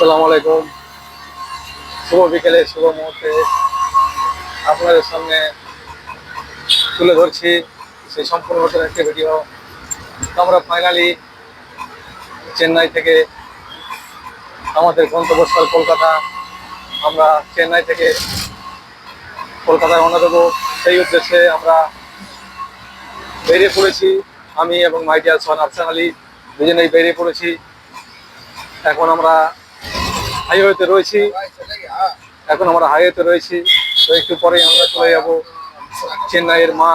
আসসালামু আলাইকুম। শুভ বিকেলে, শুভ মুহূর্তে আপনাদের সামনে তুলে ধরছি সেই সম্পূর্ণ নতুন একটি ভিডিও আমরা ফাইনালি চেন্নাই থেকে আমাদের গন্তব্যস্থল কলকাতা, আমরা চেন্নাই থেকে কলকাতায় রওনা দেবো। সেই উদ্দেশ্যে আমরা বেরিয়ে পড়েছি আমি এবং মাইডিয়ার সন আফসান আলী। দুজনেই বেরিয়ে পড়েছি। এখন আমরা হাইওয়েতে রয়েছি। এখন আমরা হাইওয়েতে রয়েছি। তো একটু পরেই আমরা চলে যাব চেন্নাইয়ের মা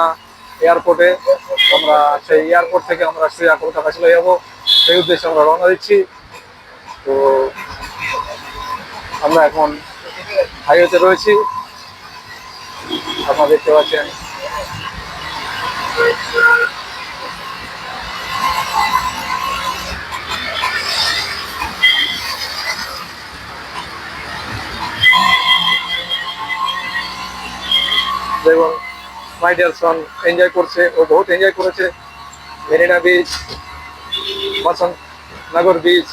এয়ারপোর্টে। আমরা সেই এয়ারপোর্ট থেকে আমরা সোজা কলকাতা চলে যাব। সেই উদ্দেশ্যে আমরা রওনা দিচ্ছি। তো আমরা এখন হাইওয়েতে রয়েছি। আপনারা দেখতে পাচ্ছেন। দেখুন মাই ডিয়ার সন এনজয় করছে ও বহুত এনজয় করেছে। মেরিনা বিচ বসন্ত নগর বিচ,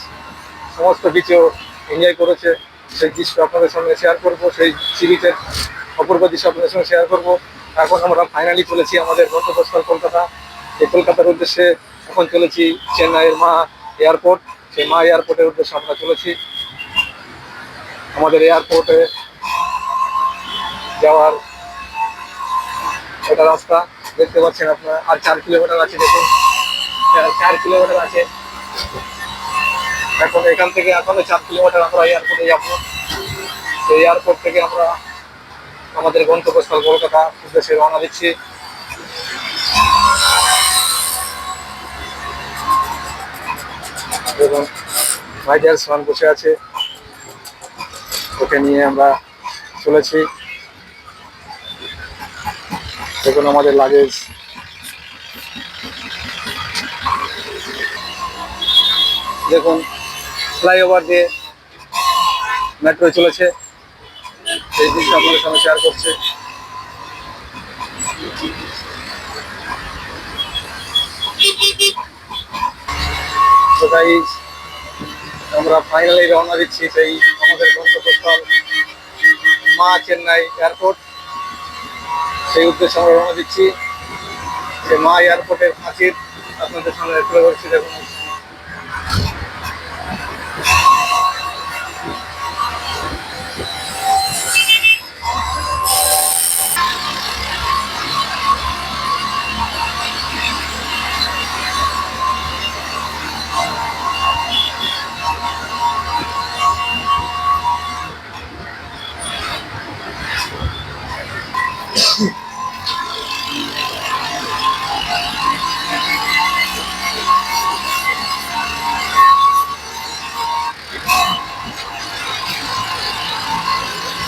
সমস্ত বিচেও এনজয় করেছে। সেই দৃশ্য আপনাদের সঙ্গে শেয়ার করব, সেই সি বিচের অপূর্ব দৃশ্য আপনাদের সঙ্গে শেয়ার করব। এখন আমরা ফাইনালি চলেছি আমাদের গন্তব্যস্থল কলকাতা। এই কলকাতার উদ্দেশ্যে এখন চলেছি চেন্নাইয়ের মা এয়ারপোর্ট। সেই মা এয়ারপোর্টের উদ্দেশ্যে আমরা চলেছি। আমাদের এয়ারপোর্টে যাওয়ার এটা রাস্তা দেখতে পাচ্ছেন আপনারা। আর চার কিলোমিটার আছে, দেখুন। চার কিলোমিটার আছে। এখন এখান থেকে এখনও চার কিলোমিটার আমরা এয়ারপোর্টে যাব। সেই এয়ারপোর্ট থেকে আমরা আমাদের গন্তব্যস্থল কলকাতা, উদ্দেশ্যে রওনা দিচ্ছি। এবং মাইডিয়ার সমান বসে আছে। ওকে নিয়ে আমরা চলেছি। দেখুন আমাদের লাগেজ দেখুন ফ্লাইওভার দিয়ে মেট্রো চলেছে। এই জিনিসটা আপনাদের সঙ্গে শেয়ার করছে। আমরা ফাইনালি রওনা দিচ্ছি সেই আমাদের গন্তব্যস্থল মা চেন্নাই এয়ারপোর্ট। সেই উদ্দেশ্যে আমরা রওনা দিচ্ছি। যে মা এয়ারপোর্টের প্রাচীর আপনাদের সামনে তুলে ধরছি দেখুন।